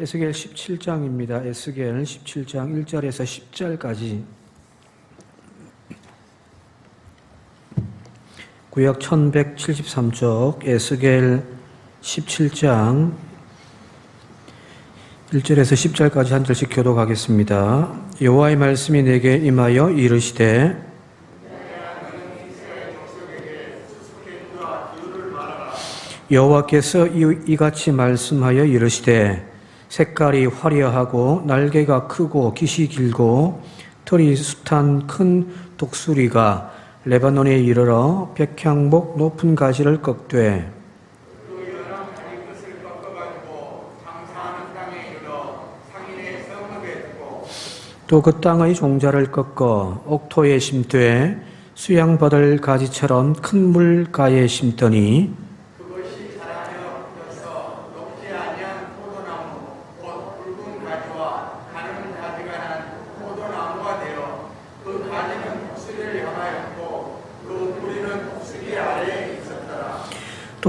에스겔 17장입니다. 에스겔 17장 1절에서 10절까지 구역 1173쪽 에스겔 17장 1절에서 10절까지 한 절씩 교독하겠습니다. 여호와의 말씀이 내게 임하여 이르시되 여호와께서 이- 이같이 말씀하여 이르시되 색깔이 화려하고 날개가 크고 깃이 길고 털이 숱한 큰 독수리가 레바논에 이르러 백향목 높은 가지를 꺾되 또 그 땅의 종자를 꺾어 옥토에 심되 수양버들 가지처럼 큰 물가에 심더니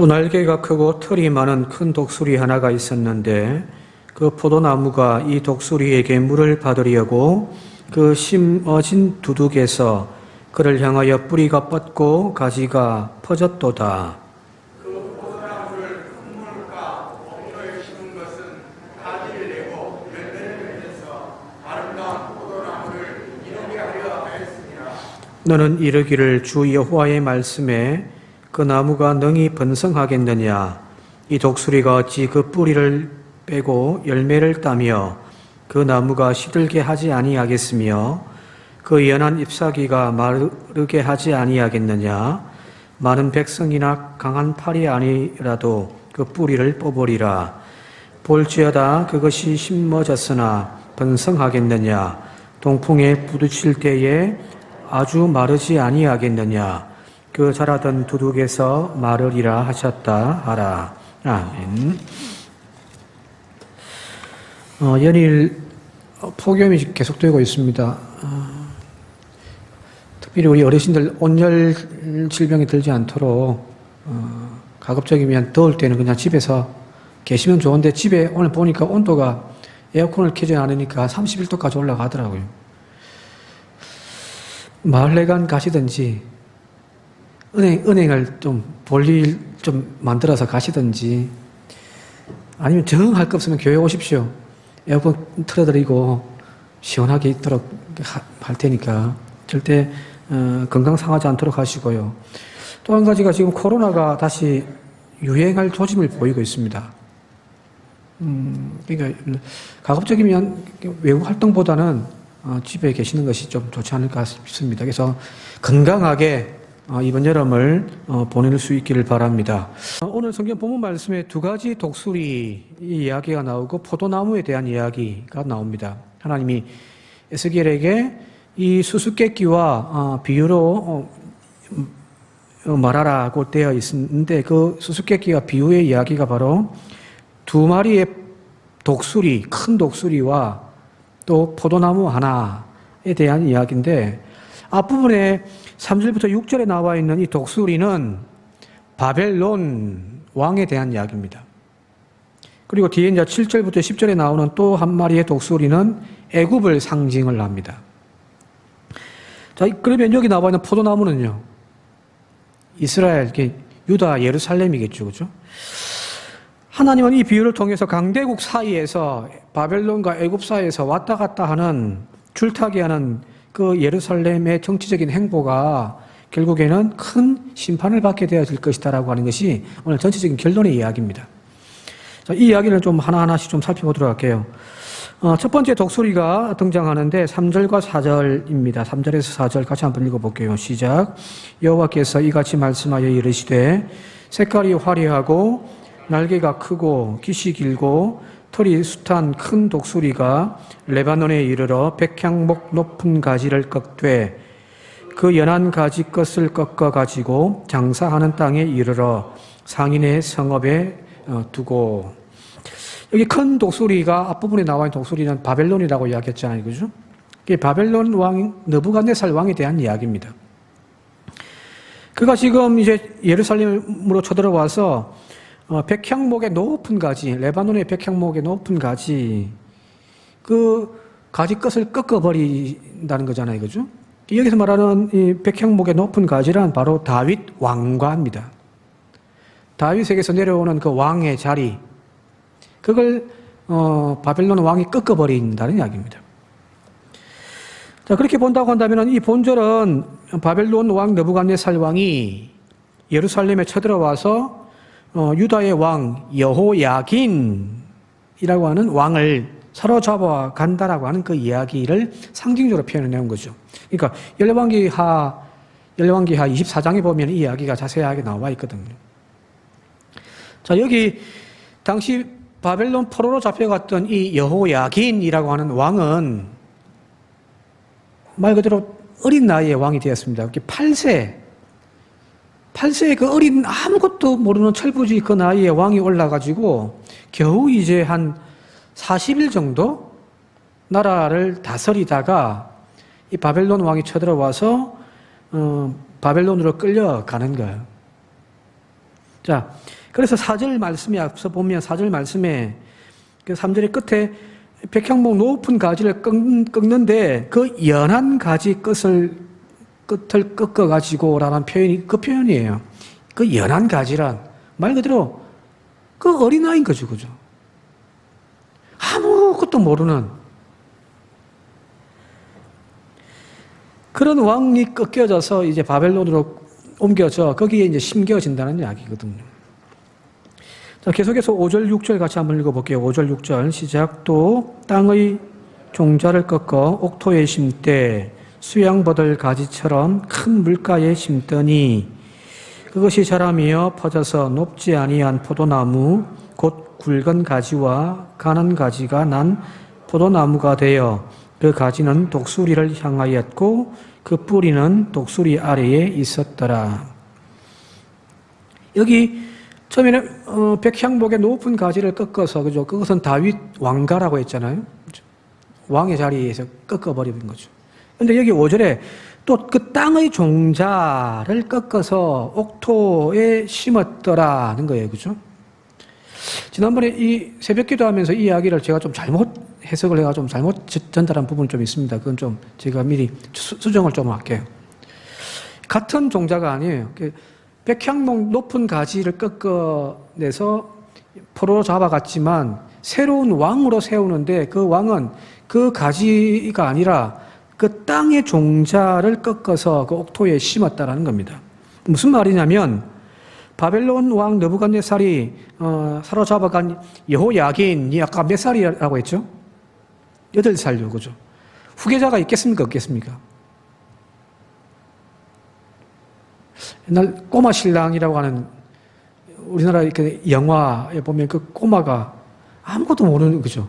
또 날개가 크고 털이 많은 큰 독수리 하나가 있었는데 그 포도나무가 이 독수리에게 물을 받으려고 그 심어진 두둑에서 그를 향하여 뿌리가 뻗고 가지가 퍼졌도다. 너는 이르기를 주 여호와의 말씀에 그 나무가 능히 번성하겠느냐? 이 독수리가 어찌 그 뿌리를 빼고 열매를 따며 그 나무가 시들게 하지 아니하겠으며 그 연한 잎사귀가 마르게 하지 아니하겠느냐? 많은 백성이나 강한 팔이 아니라도 그 뿌리를 뽑으리라. 볼지어다 그것이 심어졌으나 번성하겠느냐? 동풍에 부딪힐 때에 아주 마르지 아니하겠느냐 그 자라던 두둑에서 마르리라 하셨다 하라 아멘. 어, 연일 어, 폭염이 계속되고 있습니다. 어, 특별히 우리 어르신들 온열 질병이 들지 않도록 어, 가급적이면 더울 때는 그냥 집에서 계시면 좋은데 집에 오늘 보니까 온도가 에어컨을 켜지 않으니까 31도까지 올라가더라고요. 마을회관 가시든지 은행, 은행을 좀 볼일 좀 만들어서 가시든지 아니면 정할 거 없으면 교회 오십시오. 에어컨 틀어드리고 시원하게 있도록 하- 할 테니까 절대 어, 건강 상하지 않도록 하시고요. 또 한 가지가 지금 코로나가 다시 유행할 조짐을 보이고 있습니다. 음, 그러니까 가급적이면 외부 활동보다는 어, 집에 계시는 것이 좀 좋지 않을까 싶습니다. 그래서 건강하게 어, 이번 여름을 어, 보낼 수 있기를 바랍니다. 어, 오늘 성경 본문 말씀에 두 가지 독수리 이야기가 나오고 포도나무에 대한 이야기가 나옵니다. 하나님이 에스겔에게 이 수수께끼와 어, 비유로 어, 어, 말하라고 되어 있는데 그 수수께끼와 비유의 이야기가 바로 두 마리의 독수리, 큰 독수리와 또 포도나무 하나에 대한 이야기인데 앞부분에 3절부터 6절에 나와 있는 이 독수리는 바벨론 왕에 대한 이야기입니다. 그리고 뒤에 이제 7절부터 10절에 나오는 또 한 마리의 독수리는 애굽을 상징을 합니다. 자, 그러면 여기 나와 있는 포도나무는요. 이스라엘, 유다, 예루살렘이겠죠. 그죠? 하나님은 이 비유를 통해서 강대국 사이에서 바벨론과 애굽 사이에서 왔다 갔다 하는 줄타기 하는 그 예루살렘의 정치적인 행보가 결국에는 큰 심판을 받게 되어질 것이다라고 하는 것이 오늘 전체적인 결론의 이야기입니다. 자, 이 이야기를 좀 하나하나씩 좀 살펴보도록 할게요. 어, 첫 번째 독수리가 등장하는데 3절과 4절입니다. 3절에서 4절 같이 한번 읽어볼게요. 시작. 여호와께서 이같이 말씀하여 이르시되 색깔이 화려하고 날개가 크고 깃이 길고 털이 숱한 큰 독수리가 레바논에 이르러 백향목 높은 가지를 꺾되 그 연한 가지 끝을 꺾어 가지고 장사하는 땅에 이르러 상인의 성읍에 어, 두고 여기 큰 독수리가 앞부분에 나와 있는 독수리는 바벨론이라고 이야기했잖아요. 그죠? 이게 바벨론 왕, 느부갓네살 왕에 대한 이야기입니다. 그가 지금 이제 예루살렘으로 쳐들어와서 어, 백향목의 높은 가지, 레바논의 백향목의 높은 가지, 그 가지 끝을 꺾어버린다는 거잖아요, 그죠? 여기서 말하는 이 백향목의 높은 가지란 바로 다윗 왕과입니다. 다윗에게서 내려오는 그 왕의 자리, 그걸 어, 바벨론 왕이 꺾어버린다는 이야기입니다. 자 그렇게 본다고 한다면 이 본절은 바벨론 왕 느부갓네살 왕이 예루살렘에 쳐들어와서 어, 유다의 왕 여호야긴이라고 하는 왕을 사로잡아 간다라고 하는 그 이야기를 상징적으로 표현해 내온 거죠. 그러니까 열왕기하 열왕기하 24장에 보면 이 이야기가 자세하게 나와 있거든요. 자 여기 당시 바벨론 포로로 잡혀갔던 이 여호야긴이라고 하는 왕은 말 그대로 어린 나이에 왕이 되었습니다. 이렇게 8세, 8세의 그 어린 아무것도 모르는 철부지 그 나이에 왕이 올라가지고 겨우 이제 한 40일 정도 나라를 다스리다가 이 바벨론 왕이 쳐들어와서 어, 바벨론으로 끌려가는 거예요. 자, 그래서 사절 말씀에 앞서 보면 사절 말씀에 그 3절의 끝에 백향목 높은 가지를 꺾, 꺾는데 그 연한 가지 끝을 끝을 꺾어 가지고라는 표현이 그 표현이에요. 그 연한 가지란 말 그대로 그 어린아이인 거죠, 그죠? 아무것도 모르는 그런 왕이 꺾여져서 이제 바벨론으로 옮겨져 거기에 이제 심겨진다는 이야기거든요. 자, 계속해서 5절, 6절 같이 한번 읽어볼게요. 5절, 6절 시작. 또 땅의 종자를 꺾어 옥토에 심되 수양버들 가지처럼 큰 물가에 심더니 그것이 자라며 퍼져서 높지 아니한 포도나무 곧 굵은 가지와 가는 가지가 난 포도나무가 되어 그 가지는 독수리를 향하였고 그 뿌리는 독수리 아래에 있었더라. 여기 처음에는 어, 백향목의 높은 가지를 꺾어서 그죠? 그것은 다윗 왕가라고 했잖아요. 왕의 자리에서 꺾어버린 거죠. 근데 여기 5절에 또 그 땅의 종자를 꺾어서 옥토에 심었더라는 거예요. 그죠? 지난번에 이 새벽 기도하면서 이 이야기를 제가 좀 잘못 해석을 해가 좀 잘못 전달한 부분이 좀 있습니다. 그건 좀 제가 미리 수, 수정을 좀 할게요. 같은 종자가 아니에요. 그 백향목 높은 가지를 꺾어내서 포로 잡아갔지만 새로운 왕으로 세우는데 그 왕은 그 가지가 아니라 그 땅의 종자를 꺾어서 그 옥토에 심었다라는 겁니다. 무슨 말이냐면 바벨론 왕 느부갓네살이 어, 사로잡아간 여호야긴이 아까 몇 살이라고 했죠? 여덟 살요, 그죠? 후계자가 있겠습니까, 없겠습니까? 옛날 꼬마 신랑이라고 하는 우리나라 그 영화에 보면 그 꼬마가 아무것도 모르는 거죠.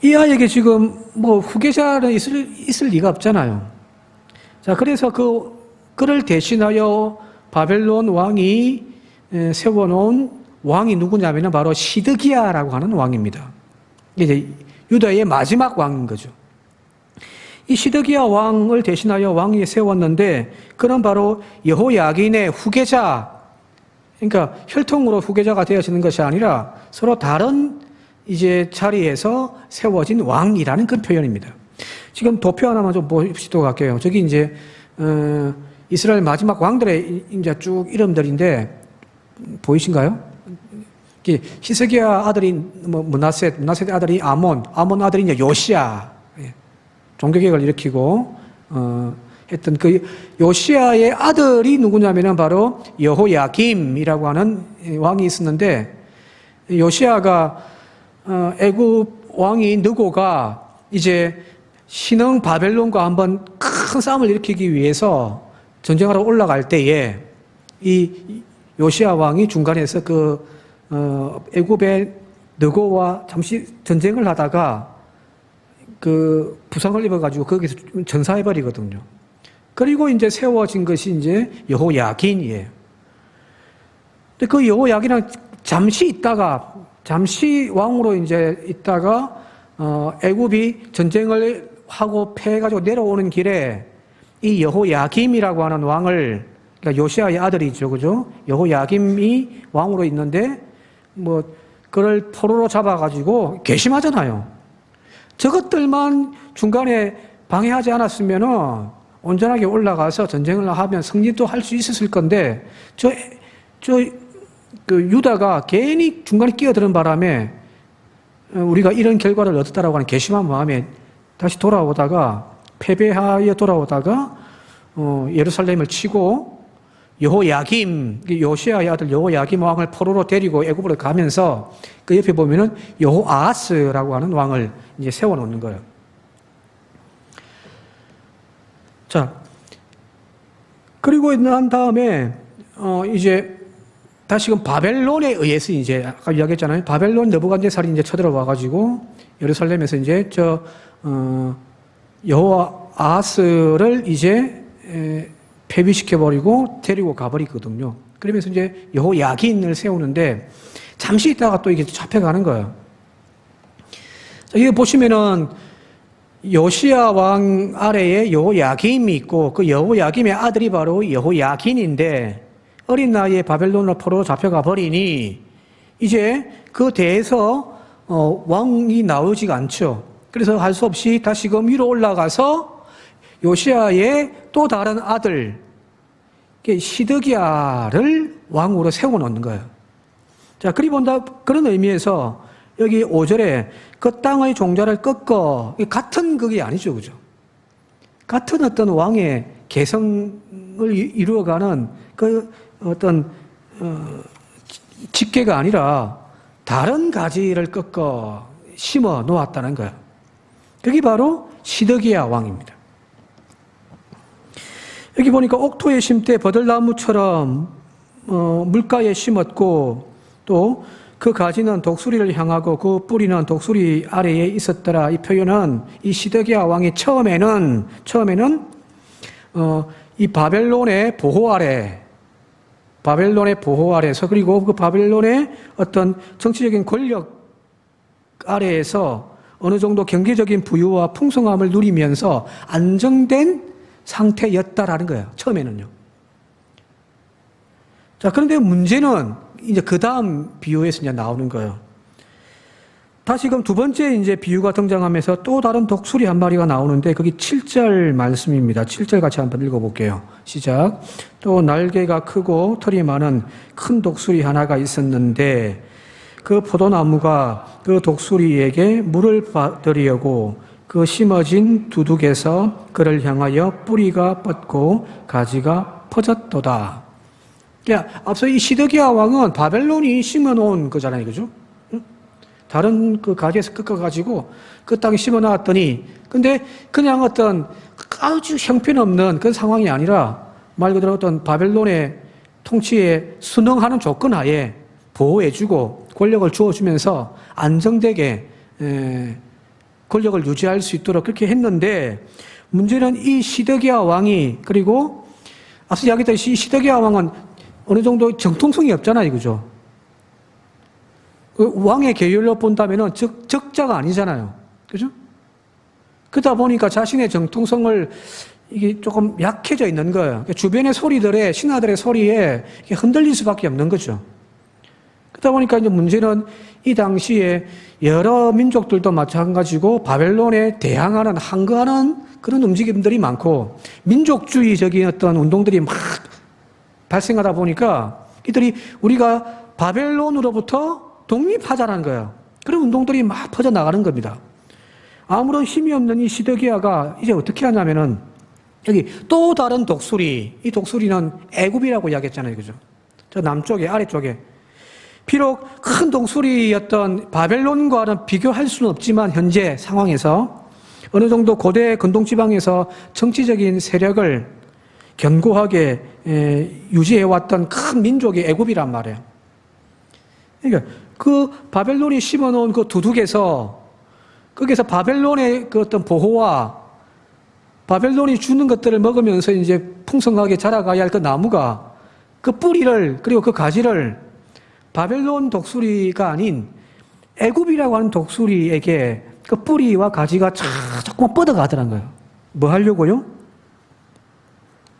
네. 이 아이에게 지금 뭐 후계자는 있을, 있을 리가 없잖아요. 자, 그래서 그, 그를 대신하여 바벨론 왕이 세워놓은 왕이 누구냐면 바로 시드기야라고 하는 왕입니다. 이제 유다의 마지막 왕인 거죠. 이 시드기야 왕을 대신하여 왕이 세웠는데 그는 바로 여호야긴의 후계자 그러니까 혈통으로 후계자가 되어지는 것이 아니라 서로 다른 이제 자리에서 세워진 왕이라는 그 표현입니다. 지금 도표 하나만 좀 보시도록 할게요. 저기 이제 어, 이스라엘 마지막 왕들의 이제 쭉 이름들인데 보이신가요? 히스기야 아들이 뭐 문하셋, 문하셋 아들이 아몬, 아몬 아들이 이제 요시야. 종교개혁을 일으키고 어, 했던 그 요시아의 아들이 누구냐면은 바로 여호야김이라고 하는 왕이 있었는데 요시아가 어, 애굽 왕이 느고가 이제 신흥 바벨론과 한번 큰 싸움을 일으키기 위해서 전쟁하러 올라갈 때에 이 요시아 왕이 중간에서 그 어, 애굽의 느고와 잠시 전쟁을 하다가 그 부상을 입어가지고 거기서 전사해 버리거든요. 그리고 이제 세워진 것이 이제 여호야긴이에요. 근데 그 여호야긴은 잠시 있다가 잠시 왕으로 이제 있다가 어 애굽이 전쟁을 하고 패해가지고 내려오는 길에 이 여호야김이라고 하는 왕을 그러니까 요시아의 아들이죠, 그죠? 여호야김이 왕으로 있는데 뭐 그를 포로로 잡아가지고 괘씸하잖아요. 저것들만 중간에 방해하지 않았으면은 온전하게 올라가서 전쟁을 하면 승리도 할 수 있었을 건데 저 저 그 유다가 괜히 중간에 끼어드는 바람에 어, 우리가 이런 결과를 얻었다라고 하는 괘씸한 마음에 다시 돌아오다가 패배하여 돌아오다가 어, 예루살렘을 치고 여호야김 요시아의 아들 여호야김 왕을 포로로 데리고 애굽으로 가면서 그 옆에 보면은 여호아하스라고 하는 왕을 이제 세워 놓는 거예요. 자 그리고 난 다음에 어 이제 다시금 바벨론에 의해서 이제 아까 이야기했잖아요. 바벨론 느부갓네살이 이제 쳐들어와 가지고 예루살렘에서 이제 저 어, 여호와 아하스를 이제 에, 폐비시켜 버리고 데리고 가버리거든요. 그러면서 이제 여호야긴을 세우는데 잠시 있다가 또 이게 잡혀가는 거예요. 자, 이거 보시면은 요시야 왕 아래에 여호야김이 있고 그 여호야김의 아들이 바로 여호야긴인데 어린 나이에 바벨론으로 포로로 잡혀가 버리니 이제 그 대에서 어, 왕이 나오지가 않죠. 그래서 할 수 없이 다시금 위로 올라가서 요시아의 또 다른 아들 시드기야를 왕으로 세워놓는 거예요. 자, 그리 본다 그런 의미에서 여기 5절에 그 땅의 종자를 꺾어 같은 그게 아니죠, 그죠? 같은 어떤 왕의 개성을 이루어가는 그 어떤 어, 직계가 아니라 다른 가지를 꺾어 심어 놓았다는 거예요. 그게 바로 시드기야 왕입니다. 여기 보니까 옥토에 심때 버들나무처럼 어, 물가에 심었고 또 그 가지는 독수리를 향하고 그 뿌리는 독수리 아래에 있었더라. 이 표현은 이 시드기야 왕이 처음에는 처음에는 어, 이 바벨론의 보호 아래 바벨론의 보호 아래서 그리고 그 바벨론의 어떤 정치적인 권력 아래에서 어느 정도 경제적인 부유와 풍성함을 누리면서 안정된 상태였다라는 거예요. 처음에는요. 자, 그런데 문제는 이제 그 다음 비유에서 이제 나오는 거예요. 다시금 두 번째 이제 비유가 등장하면서 또 다른 독수리 한 마리가 나오는데 거기 7절 말씀입니다. 7절 같이 한번 읽어볼게요. 시작. 또 날개가 크고 털이 많은 큰 독수리 하나가 있었는데 그 포도나무가 그 독수리에게 물을 받으려고 그 심어진 두둑에서 그를 향하여 뿌리가 뻗고 가지가 퍼졌도다. 앞서 이 시드기야 왕은 바벨론이 심어놓은 거잖아요, 그죠? 다른 그 가지에서 꺾어가지고 그 땅에 심어 놨더니, 근데 그냥 어떤 아주 형편없는 그런 상황이 아니라 말 그대로 어떤 바벨론의 통치에 순응하는 조건 하에 보호해주고 권력을 주어주면서 안정되게 에, 권력을 유지할 수 있도록 그렇게 했는데 문제는 이 시드기야 왕이 그리고 앞서 이야기했듯이 이 시드기야 왕은 어느 정도 정통성이 없잖아요, 그죠? 그 왕의 계율로 본다면은 적, 적자가 아니잖아요. 그죠? 그러다 보니까 자신의 정통성을 이게 조금 약해져 있는 거예요. 그러니까 주변의 소리들에, 신하들의 소리에 흔들릴 수밖에 없는 거죠. 그러다 보니까 이제 문제는 이 당시에 여러 민족들도 마찬가지고 바벨론에 대항하는, 항거하는 그런 움직임들이 많고 민족주의적인 어떤 운동들이 막 발생하다 보니까 이들이 우리가 바벨론으로부터 독립하자는 거예요. 그런 운동들이 막 퍼져나가는 겁니다. 아무런 힘이 없는 이 시드기야가 이제 어떻게 하냐면은 여기 또 다른 독수리, 이 독수리는 애굽이라고 이야기했잖아요. 그죠? 저 남쪽에, 아래쪽에. 비록 큰 독수리였던 바벨론과는 비교할 수는 없지만 현재 상황에서 어느 정도 고대 근동지방에서 정치적인 세력을 견고하게 유지해왔던 큰 민족이 애굽이란 말이에요. 그러니까 그 바벨론이 심어놓은 그 두둑에서 거기서 바벨론의 그 어떤 보호와 바벨론이 주는 것들을 먹으면서 이제 풍성하게 자라가야 할 그 나무가 그 뿌리를 그리고 그 가지를 바벨론 독수리가 아닌 애굽이라고 하는 독수리에게 그 뿌리와 가지가 자꾸만 뻗어가더란 거예요. 뭐 하려고요?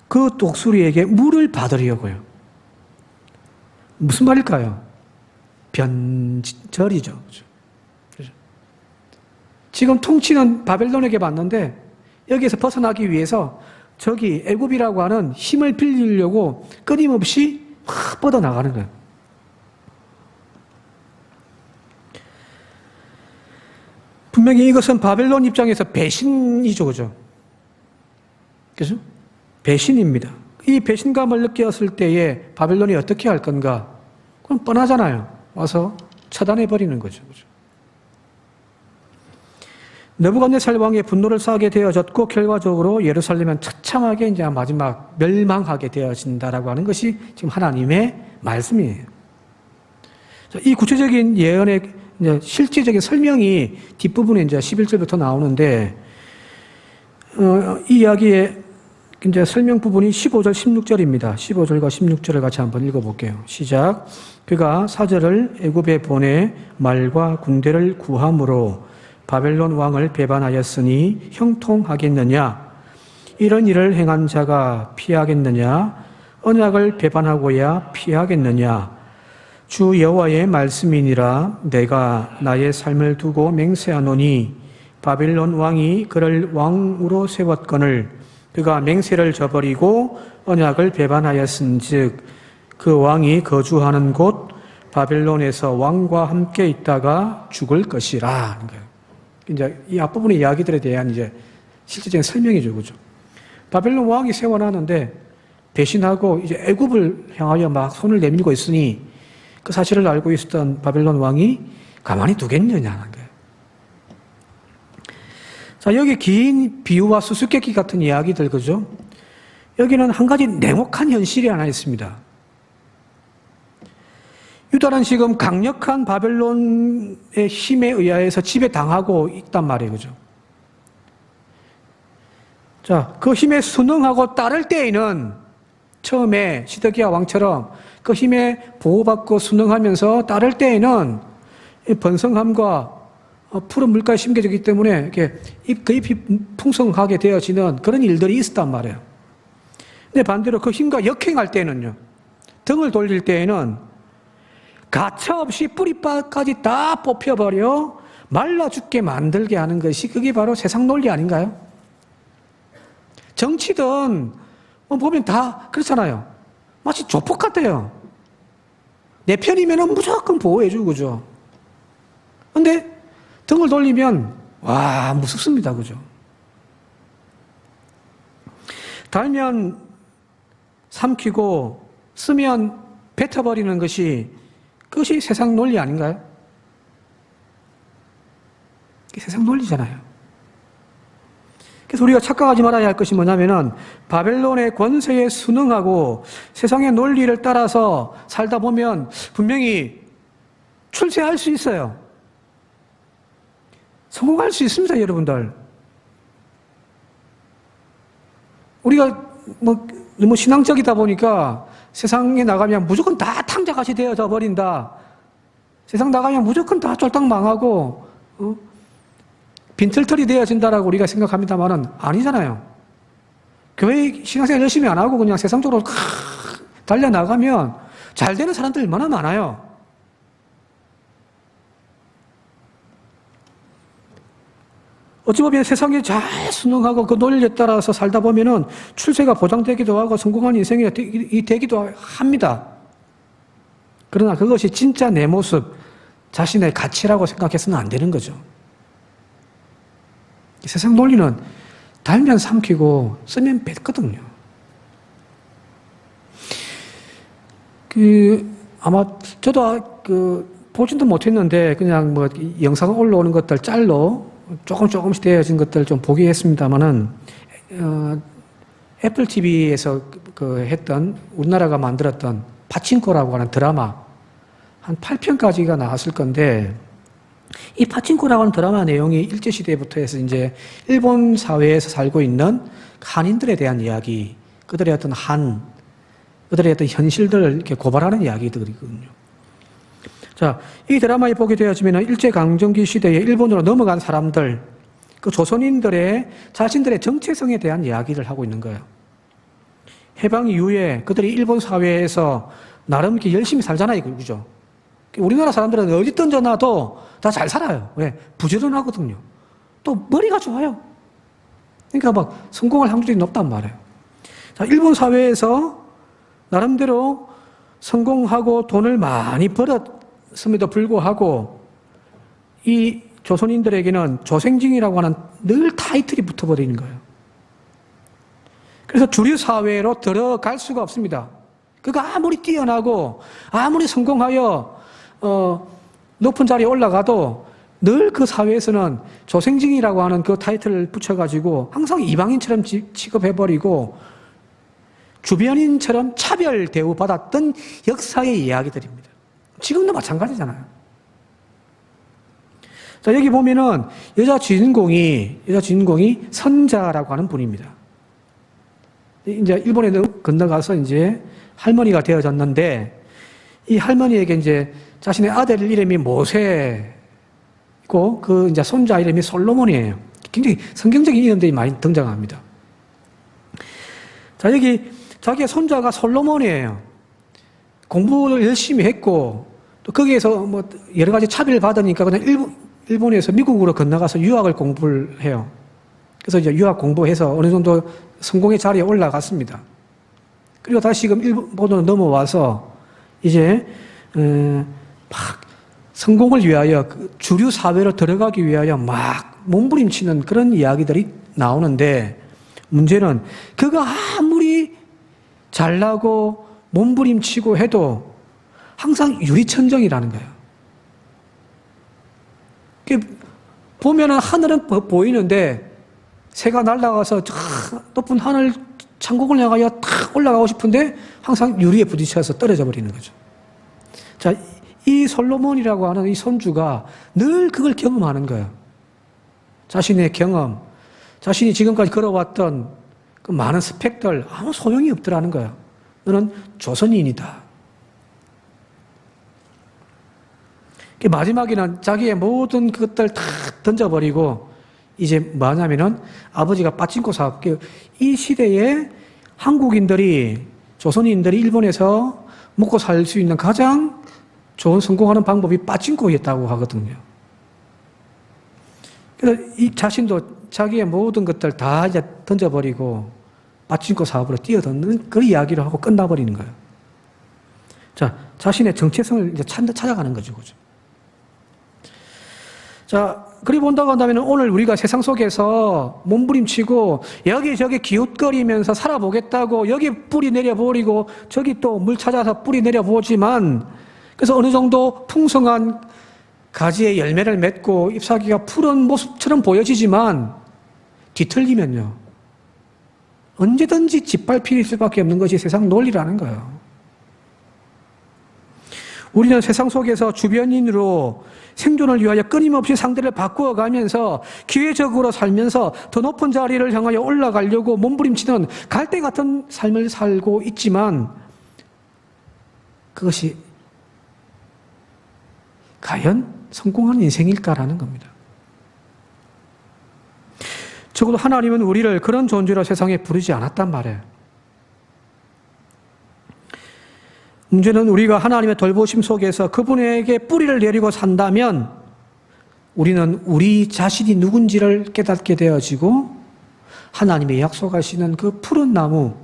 그 독수리에게 물을 받으려고요. 무슨 말일까요? 변절이죠. 그죠? 그죠? 지금 통치는 바벨론에게 받는데 여기에서 벗어나기 위해서 저기 애굽이라고 하는 힘을 빌리려고 끊임없이 확 뻗어 나가는 거예요. 분명히 이것은 바벨론 입장에서 배신이죠, 그죠? 그죠? 배신입니다. 이 배신감을 느꼈을 때에 바벨론이 어떻게 할 건가? 그럼 뻔하잖아요. 와서 차단해 버리는 거죠. 느부갓네살 왕의 분노를 쌓게 되어졌고 결과적으로 예루살렘은 처참하게 이제 마지막 멸망하게 되어진다라고 하는 것이 지금 하나님의 말씀이에요. 자, 이 구체적인 예언의 실제적인 설명이 뒷부분에 이제 11절부터 나오는데 어, 이 이야기의 이제 설명 부분이 15절, 16절입니다. 15절과 16절을 같이 한번 읽어볼게요. 시작. 그가 사절을 애굽에 보내 말과 군대를 구함으로 바벨론 왕을 배반하였으니 형통하겠느냐? 이런 일을 행한 자가 피하겠느냐? 언약을 배반하고야 피하겠느냐? 주 여호와의 말씀이니라 내가 나의 삶을 두고 맹세하노니 바벨론 왕이 그를 왕으로 세웠거늘 그가 맹세를 저버리고 언약을 배반하였은즉 그 왕이 거주하는 곳 바벨론에서 왕과 함께 있다가 죽을 것이라. 이제 이 앞부분의 이야기들에 대한 이제 실질적인 설명이죠, 그죠? 바벨론 왕이 세워놨는데 배신하고 이제 애굽을 향하여 막 손을 내밀고 있으니 그 사실을 알고 있었던 바벨론 왕이 가만히 두겠느냐는 거예요. 자, 여기 긴 비유와 수수께끼 같은 이야기들, 그죠? 여기는 한 가지 냉혹한 현실이 하나 있습니다. 유다는 지금 강력한 바벨론의 힘에 의하여서 지배당하고 있단 말이에요. 그죠? 자, 그 힘에 순응하고 따를 때에는 처음에 시드기야 왕처럼 그 힘에 보호받고 순응하면서 따를 때에는 번성함과 푸른 물가에 심겨지기 때문에 이렇게 잎, 그 잎이 풍성하게 되어지는 그런 일들이 있었단 말이에요. 근데 반대로 그 힘과 역행할 때는요, 등을 돌릴 때에는 가차없이 뿌리빠까지 다 뽑혀버려 말라 죽게 만들게 하는 것이 그게 바로 세상 논리 아닌가요? 정치든 뭐 보면 다 그렇잖아요. 마치 조폭 같아요. 내 편이면 무조건 보호해주고, 그죠? 근데 등을 돌리면, 와, 무섭습니다. 그죠? 달면 삼키고, 쓰면 뱉어버리는 것이, 그것이 세상 논리 아닌가요? 세상 논리잖아요. 그래서 우리가 착각하지 말아야 할 것이 뭐냐면은 바벨론의 권세에 순응하고 세상의 논리를 따라서 살다 보면 분명히 출세할 수 있어요. 성공할 수 있습니다, 여러분들. 우리가 뭐 너무 신앙적이다 보니까 세상에 나가면 무조건 다 탕자같이 되어져 버린다. 세상 나가면 무조건 다 쫄딱 망하고 어? 빈털털이 되어진다라고 우리가 생각합니다만은 아니잖아요. 교회 신앙생활 열심히 안 하고 그냥 세상적으로 달려 나가면 잘 되는 사람들 얼마나 많아요. 어찌 보면 세상에 잘 순응하고 그 논리에 따라서 살다 보면은 출세가 보장되기도 하고 성공한 인생이 되기도 합니다. 그러나 그것이 진짜 내 모습, 자신의 가치라고 생각해서는 안 되는 거죠. 세상 논리는 달면 삼키고 쓰면 뱉거든요. 그 아마 저도 그 보지도 못했는데 그냥 뭐 영상 올라오는 것들 짤로 조금 조금씩 되어진 것들 좀 보기 했습니다만은 어, 애플 TV에서 그 했던 우리나라가 만들었던 파친코라고 하는 드라마 한 8편까지가 나왔을 건데 이 파친코라고 하는 드라마 내용이 일제 시대부터 해서 이제 일본 사회에서 살고 있는 한인들에 대한 이야기, 그들의 어떤 한, 그들의 어떤 현실들을 이렇게 고발하는 이야기들이거든요. 자, 이 드라마에 보게 되어지면 일제강점기 시대에 일본으로 넘어간 사람들, 그 조선인들의 자신들의 정체성에 대한 이야기를 하고 있는 거예요. 해방 이후에 그들이 일본 사회에서 나름 이렇게 열심히 살잖아요. 그죠? 우리나라 사람들은 어디 던져놔도 다 잘 살아요. 왜? 부지런하거든요. 또 머리가 좋아요. 그러니까 막 성공할 확률이 높단 말이에요. 자, 일본 사회에서 나름대로 성공하고 돈을 많이 벌었 음에도 불구하고 이 조선인들에게는 조생징이라고 하는 늘 타이틀이 붙어버리는 거예요. 그래서 주류 사회로 들어갈 수가 없습니다. 그가 아무리 뛰어나고 아무리 성공하여 어, 높은 자리에 올라가도 늘 그 사회에서는 조생징이라고 하는 그 타이틀을 붙여가지고 항상 이방인처럼 지- 취급해버리고 주변인처럼 차별 대우받았던 역사의 이야기들입니다. 지금도 마찬가지잖아요. 자, 여기 보면은 여자 주인공이, 여자 주인공이 선자라고 하는 분입니다. 이제 일본에 건너가서 이제 할머니가 되어졌는데 이 할머니에게 이제 자신의 아들 이름이 모세고 그 이제 손자 이름이 솔로몬이에요. 굉장히 성경적인 이름들이 많이 등장합니다. 자, 여기 자기의 손자가 솔로몬이에요. 공부를 열심히 했고 또 거기에서 뭐 여러 가지 차별을 받으니까 그냥 일본, 일본에서 미국으로 건너가서 유학을 공부를 해요. 그래서 이제 유학 공부해서 어느 정도 성공의 자리에 올라갔습니다. 그리고 다시금 일본으로 넘어와서 이제 어, 막 성공을 위하여 그 주류 사회로 들어가기 위하여 막 몸부림치는 그런 이야기들이 나오는데 문제는 그가 아무리 잘나고 몸부림치고 해도 항상 유리천정이라는 거예요. 보면은 하늘은 보- 보이는데 새가 날아가서 저 높은 하늘 창공을 향하여 탁 올라가고 싶은데 항상 유리에 부딪혀서 떨어져 버리는 거죠. 자, 이 솔로몬이라고 하는 이 손주가 늘 그걸 경험하는 거예요. 자신의 경험, 자신이 지금까지 걸어왔던 그 많은 스펙들 아무 소용이 없더라는 거예요. 너는 조선인이다. 마지막에는 자기의 모든 것들 다 던져버리고 이제 뭐하냐면은 아버지가 빠친코 사업. 이 시대에 한국인들이 조선인들이 일본에서 먹고 살 수 있는 가장 좋은 성공하는 방법이 빠친코였다고 하거든요. 그래서 이 자신도 자기의 모든 것들 다 이제 던져버리고 빠친코 사업으로 뛰어드는 그 이야기를 하고 끝나버리는 거예요. 자, 자신의 정체성을 이제 찾, 찾아가는 거죠. 그죠? 자, 그리 본다고 한다면 오늘 우리가 세상 속에서 몸부림치고 여기저기 기웃거리면서 살아보겠다고 여기 뿌리 내려버리고 저기 또 물 찾아서 뿌리 내려보지만 그래서 어느 정도 풍성한 가지에 열매를 맺고 잎사귀가 푸른 모습처럼 보여지지만 뒤틀리면요. 언제든지 짓밟힐 수밖에 없는 것이 세상 논리라는 거예요. 우리는 세상 속에서 주변인으로 생존을 위하여 끊임없이 상대를 바꾸어 가면서 기회적으로 살면서 더 높은 자리를 향하여 올라가려고 몸부림치는 갈대 같은 삶을 살고 있지만 그것이 과연 성공한 인생일까라는 겁니다. 적어도 하나님은 우리를 그런 존재로 세상에 부르지 않았단 말이에요. 문제는 우리가 하나님의 돌보심 속에서 그분에게 뿌리를 내리고 산다면 우리는 우리 자신이 누군지를 깨닫게 되어지고 하나님의 약속하시는 그 푸른 나무,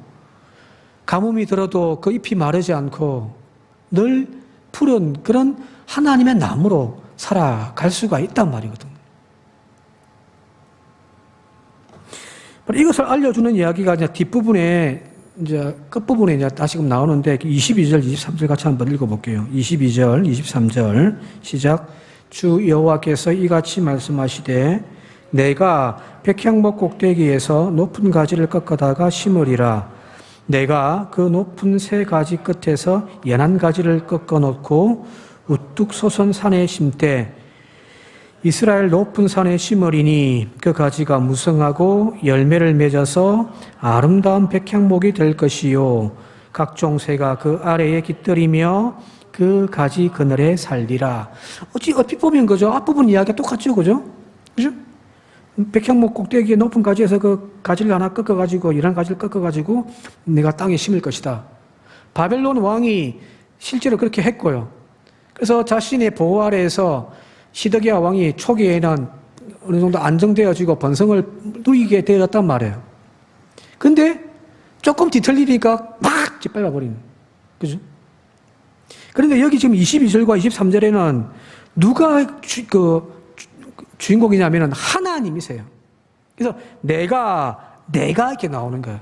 가뭄이 들어도 그 잎이 마르지 않고 늘 푸른 그런 하나님의 나무로 살아갈 수가 있단 말이거든요. 이것을 알려주는 이야기가 뒷부분에 이제 끝부분에 이제 다시금 나오는데 22절, 23절 같이 한번 읽어볼게요. 22절, 23절 시작. 주 여호와께서 이같이 말씀하시되 내가 백향목 꼭대기에서 높은 가지를 꺾어다가 심으리라. 내가 그 높은 새 가지 끝에서 연한 가지를 꺾어 놓고 우뚝 솟은 산에 심되 이스라엘 높은 산에 심으리니 그 가지가 무성하고 열매를 맺어서 아름다운 백향목이 될 것이요 각종 새가 그 아래에 깃들이며 그 가지 그늘에 살리라. 어찌 얼핏 보면 그죠? 앞부분 이야기가 똑같죠, 그죠? 그죠? 백향목 꼭대기에 높은 가지에서 그 가지를 하나 꺾어가지고 이런 가지를 꺾어가지고 내가 땅에 심을 것이다. 바벨론 왕이 실제로 그렇게 했고요. 그래서 자신의 보호 아래에서 시드기야 왕이 초기에는 어느 정도 안정되어지고 번성을 누리게 되었단 말이에요. 근데 조금 뒤틀리니까 막 짓밟아 버리는. 그죠? 그런데 여기 지금 22절과 23절에는 누가 주, 그 주- 주인공이냐면은 하나님이세요. 그래서 내가 내가 이렇게 나오는 거예요.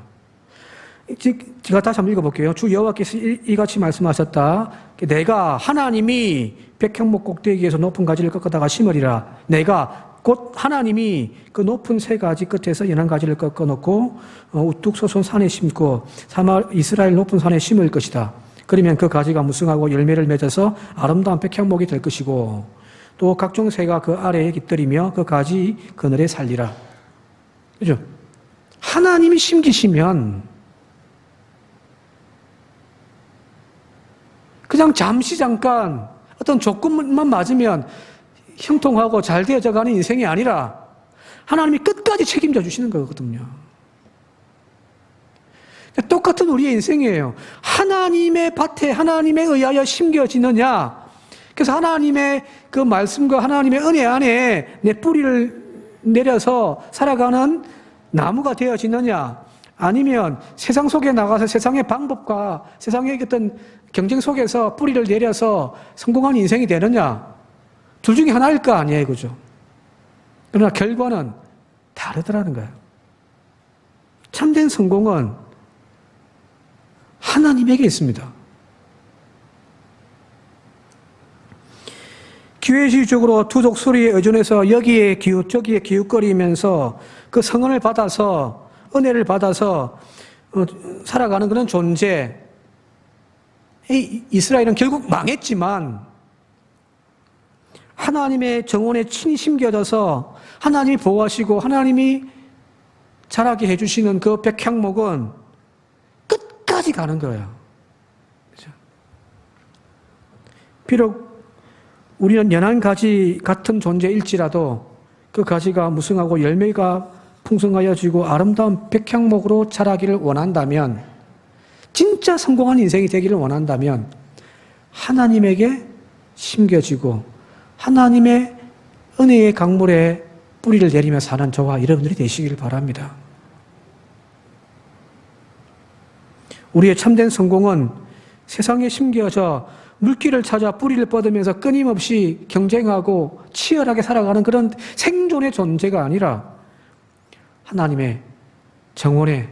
지- 제가 다시 한번 읽어볼게요. 주 여호와께서 이- 이같이 말씀하셨다. 내가 하나님이 백향목 꼭대기에서 높은 가지를 꺾어다가 심으리라. 내가 곧 하나님이 그 높은 세 가지 끝에서 연한 가지를 꺾어 놓고 어, 우뚝 솟은 산에 심고 사마 이스라엘 높은 산에 심을 것이다. 그러면 그 가지가 무성하고 열매를 맺어서 아름다운 백향목이 될 것이고 또 각종 새가 그 아래에 깃들이며 그 가지 그늘에 살리라. 그죠? 하나님이 심기시면 그냥 잠시 잠깐 어떤 조건만 맞으면 형통하고 잘 되어져 가는 인생이 아니라 하나님이 끝까지 책임져 주시는 거거든요. 똑같은 우리의 인생이에요. 하나님의 밭에 하나님에 의하여 심겨지느냐. 그래서 하나님의 그 말씀과 하나님의 은혜 안에 내 뿌리를 내려서 살아가는 나무가 되어지느냐. 아니면 세상 속에 나가서 세상의 방법과 세상의 어떤 경쟁 속에서 뿌리를 내려서 성공한 인생이 되느냐. 둘 중에 하나일 거 아니에요. 그죠? 그러나 결과는 다르더라는 거예요. 참된 성공은 하나님에게 있습니다. 기회주의적으로 두족 소리에 의존해서 여기에 기웃 저기에 기웃거리면서 그 성은을 받아서 은혜를 받아서 어, 살아가는 그런 존재. 이 이스라엘은 결국 망했지만 하나님의 정원에 친히 심겨져서 하나님이 보호하시고 하나님이 자라게 해주시는 그 백향목은 끝까지 가는 거예요. 그죠? 비록 우리는 연한 가지 같은 존재일지라도 그 가지가 무성하고 열매가 풍성하여 지고 아름다운 백향목으로 자라기를 원한다면 진짜 성공한 인생이 되기를 원한다면 하나님에게 심겨지고 하나님의 은혜의 강물에 뿌리를 내리며 사는 저와 여러분들이 되시기를 바랍니다. 우리의 참된 성공은 세상에 심겨져 물길을 찾아 뿌리를 뻗으면서 끊임없이 경쟁하고 치열하게 살아가는 그런 생존의 존재가 아니라 하나님의 정원에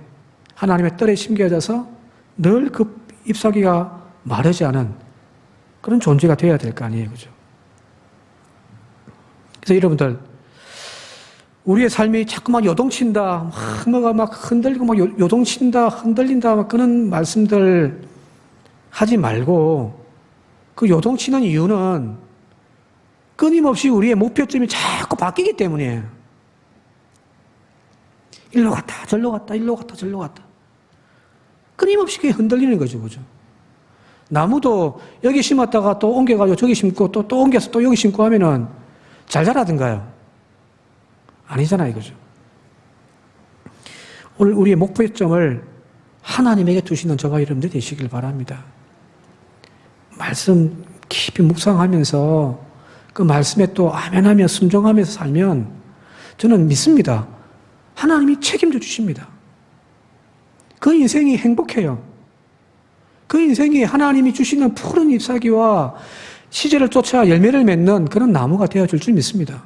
하나님의 뜰에 심겨져서 늘 그 잎사귀가 마르지 않은 그런 존재가 되어야 될 거 아니에요. 그죠? 그래서 여러분들, 우리의 삶이 자꾸만 요동친다, 막 뭐가 막 흔들리고 막 요- 요동친다, 흔들린다, 막 그런 말씀들 하지 말고 그 요동치는 이유는 끊임없이 우리의 목표점이 자꾸 바뀌기 때문이에요. 일로 갔다, 절로 갔다, 일로 갔다, 절로 갔다. 끊임없이 흔들리는 거죠, 그죠? 나무도 여기 심었다가 또 옮겨가지고 저기 심고 또, 또 옮겨서 또 여기 심고 하면은 잘 자라든가요? 아니잖아요, 그죠? 오늘 우리의 목표점을 하나님에게 두시는 저와 여러분들 되시길 바랍니다. 말씀 깊이 묵상하면서 그 말씀에 또 아멘하며 순종하면서 살면 저는 믿습니다. 하나님이 책임져 주십니다. 그 인생이 행복해요. 그 인생이 하나님이 주시는 푸른 잎사귀와 시절을 쫓아 열매를 맺는 그런 나무가 되어줄 줄 믿습니다.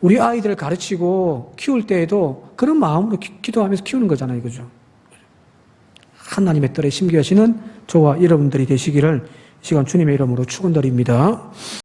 우리 아이들을 가르치고 키울 때에도 그런 마음으로 기, 기도하면서 키우는 거잖아요. 그죠? 하나님의 뜰에 심겨지는 저와 여러분들이 되시기를 이 시간 주님의 이름으로 축원드립니다.